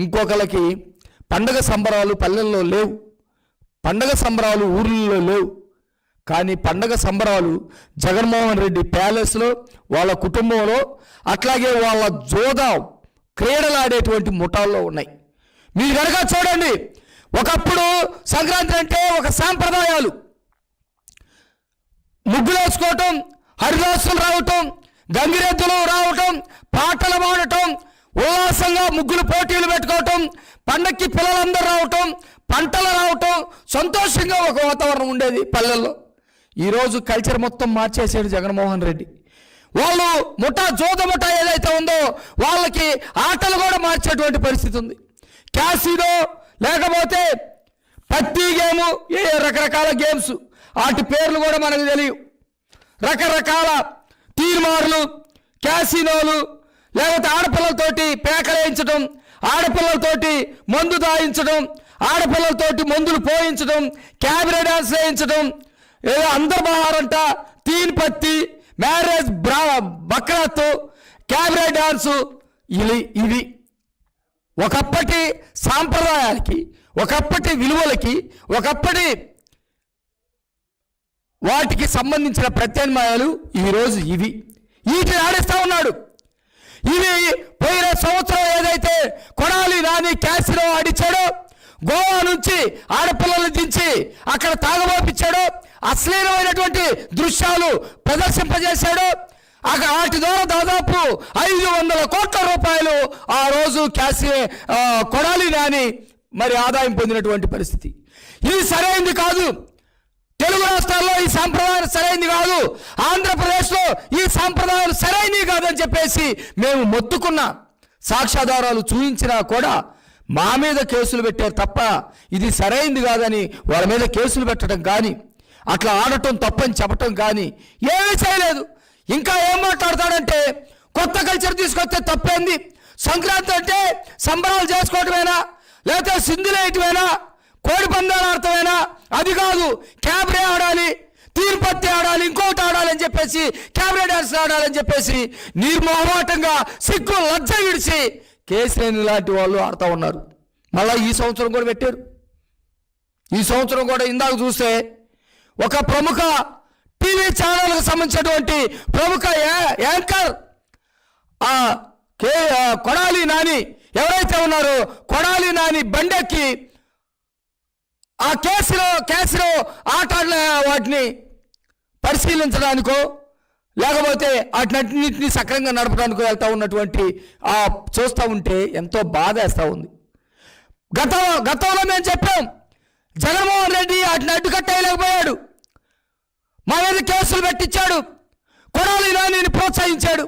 ఇంకొకరికి పండగ సంబరాలు పల్లెల్లో లేవు. పండగ సంబరాలు ఊర్లలో లేవు. కానీ పండగ సంబరాలు జగన్మోహన్ రెడ్డి ప్యాలెస్లో వాళ్ళ కుటుంబంలో అట్లాగే వాళ్ళ జోదా క్రీడలాడేటువంటి ముఠాల్లో ఉన్నాయి. మీరు కనుక చూడండి ఒకప్పుడు సంక్రాంతి అంటే ఒక సాంప్రదాయాలు. ముగ్గులు వేసుకోవటం హరిదాసులు రావటం గంగిరెద్దులు రావటం పాటలు పాడటం ఉల్లాసంగా ముగ్గులు పోటీలు పెట్టుకోవటం పండక్కి పిల్లలందరూ రావటం పంటలు రావటం సంతోషంగా ఒక వాతావరణం ఉండేది పల్లెల్లో. ఈరోజు కల్చర్ మొత్తం మార్చేసాడు జగన్మోహన్ రెడ్డి. వాళ్ళు ముఠా జోదముఠా ఏదైతే ఉందో వాళ్ళకి ఆటలు కూడా మార్చేటువంటి పరిస్థితి ఉంది. క్యాసినో లేకపోతే పత్తి గేము ఏ రకరకాల గేమ్స్ వాటి పేర్లు కూడా మనకు తెలియవు. రకరకాల తీర్మార్లు క్యాసినోలు లేకపోతే ఆడపిల్లలతోటి పేకలేయించడం ఆడపిల్లలతోటి మందు దాయించడం ఆడపిల్లలతోటి మందులు పోయించడం క్యాబిరే డాన్స్ వేయించడం ఏదో అందర్బహారంట తీన్ పత్తి మ్యారేజ్ బ్రా బక్రాత్తు క్యాబరే డాన్సు ఇవి ఇవి. ఒకప్పటి సాంప్రదాయాలకి ఒకప్పటి విలువలకి ఒకప్పటి వాటికి సంబంధించిన ప్రత్యామ్నాయాలు ఈరోజు ఇవి. వీటిని ఆడిస్తా ఉన్నాడు. ఇవి పోయిన సంవత్సరం ఏదైతే కొడాలి నాని క్యాసిలో ఆడిచ్చాడో గోవా నుంచి ఆడపిల్లలు దించి అక్కడ తాగబోపించాడో అశ్లీలమైనటువంటి దృశ్యాలు ప్రదర్శింపజేశాడో అక్కడ వాటి ద్వారా దాదాపు ఐదు వందల కోట్ల రూపాయలు ఆ రోజు క్యాసి కొడాలి నాని మరి ఆదాయం పొందినటువంటి పరిస్థితి. ఇది సరైంది కాదు. తెలుగు రాష్ట్రాల్లో ఈ సాంప్రదాయం సరైనది కాదు. ఆంధ్రప్రదేశ్లో ఈ సాంప్రదాయం సరైనవి కాదని చెప్పేసి మేము మొత్తుకున్న సాక్ష్యాధారాలు చూపించినా కూడా మా మీద కేసులు పెట్టారు తప్ప ఇది సరైంది కాదని వాళ్ళ మీద కేసులు పెట్టడం కానీ అట్లా ఆడటం తప్పని చెప్పటం కానీ ఏమీ చేయలేదు. ఇంకా ఏం మాట్లాడతాడంటే కొత్త కల్చర్ తీసుకొస్తే తప్పేంది? సంక్రాంతి అంటే సంబరాలు చేసుకోవటమేనా? లేకపోతే సింధులేయటమేనా అది కాదు క్యాబ్రే ఆడాలి తీర్పత్తి ఆడాలి ఇంకోటి ఆడాలి అని చెప్పేసి క్యాబ్రే డాన్స్ ఆడాలని చెప్పేసి నిర్మోహమాటంగా సిగ్గు లజ్జ విడిచి కేసీఎన్ లాంటి వాళ్ళు ఆడుతూ ఉన్నారు. మళ్ళీ ఈ సంవత్సరం కూడా పెట్టారు. ఈ సంవత్సరం కూడా ఇందాక చూస్తే ఒక ప్రముఖ టీవీ ఛానల్కి సంబంధించినటువంటి ప్రముఖ యాంకర్ ఆ కే ఆ కొడాలి నాని ఎవరైతే ఉన్నారో కొడాలి నాని బండెక్కి ఆ కేసులో కేసులో ఆట వాటిని పరిశీలించడానికో లేకపోతే వాటినన్నింటినీ సక్రంగా నడపడానికి వెళ్తూ ఉన్నటువంటి ఆ చూస్తూ ఉంటే ఎంతో బాధ వేస్తూ ఉంది. గత గతంలో మేము చెప్పాం జగన్మోహన్ రెడ్డి వాటిని అడ్డుకట్టేయలేకపోయాడు మా మీద కేసులు పెట్టించాడు. కొడాలి నానిని ప్రోత్సహించాడు.